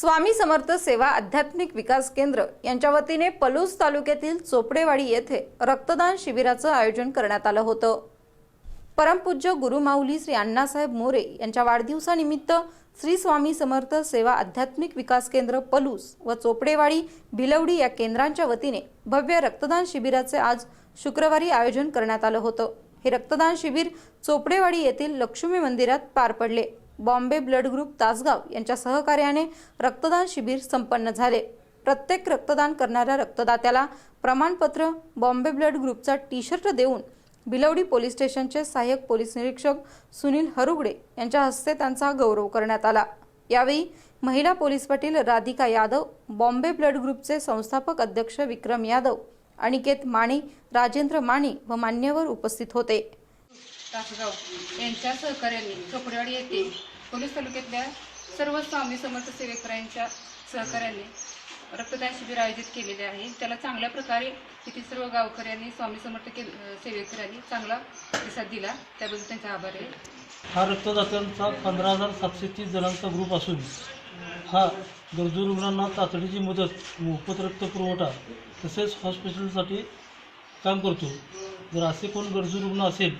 स्वामी समर्थ सेवा आध्यात्मिक विकास केंद्र यांच्या वतीने पलूस तालुक्यातील चोपडेवाडी येथे रक्तदान शिबिराचं आयोजन करण्यात आलं होतं. परमपूज्य गुरुमाऊली श्री अण्णासाहेब मोरे यांच्या वाढदिवसानिमित्त श्री स्वामी समर्थ सेवा आध्यात्मिक विकास केंद्र पलूस व चोपडेवाडी भिलवडी या केंद्रांच्या वतीने भव्य रक्तदान शिबिराचे आज शुक्रवारी आयोजन करण्यात आलं होतं. हे रक्तदान शिबिर चोपडेवाडी येथील लक्ष्मी मंदिरात पार पडले. बॉम्बे ब्लड ग्रुप तासगाव यांच्या सहकार्याने रक्तदान शिबिर संपन्न झाले. प्रत्येक रक्तदान करणाऱ्या रक्तदात्याला प्रमाणपत्र बॉम्बे ब्लड ग्रुपचा टी शर्ट देऊन बिलवडी पोलीस स्टेशनचे सहाय्यक पोलीस निरीक्षक सुनील हरुगडे यांच्या हस्ते त्यांचा गौरव करण्यात आला. यावेळी महिला police Patil Radhika Yadav Bombay blood ग्रुपचे संस्थापक अध्यक्ष विक्रम यादव अनिकेत माने राजेंद्र माने व मान्यवर उपस्थित होते. तासगाव यांच्या सहकार्याने चोपडेवाडी येथे पोलीस तालुक्यातल्या सर्व स्वामी समर्थ सेवेकरांच्या सहकार्याने रक्तदान शिबिर आयोजित केलेले आहे. त्याला चांगल्या प्रकारे तिथे सर्व गावकऱ्यांनी स्वामी समर्थ के सेवेकरांनी चांगला प्रतिसाद दिला. त्याबद्दल त्यांचा आभार आहे. हा रक्तदात्यांचा पंधरा हजार सातशे तीस जणांचा ग्रुप असून हा गरजू रुग्णांना तातडीची मदत मोफत रक्त पुरवठा तसेच हॉस्पिटलसाठी काम करतो. जर असे कोण गरजू रुग्ण असेल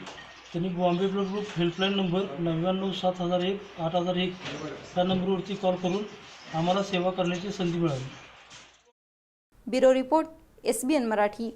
त्यांनी Bombay blood group helpline number नव्याण्णव सात हजार एक आठ हजार एक या नंबरवरती कॉल करून आम्हाला सेवा करण्याची संधी मिळाली. Bureau report S B N Marathi.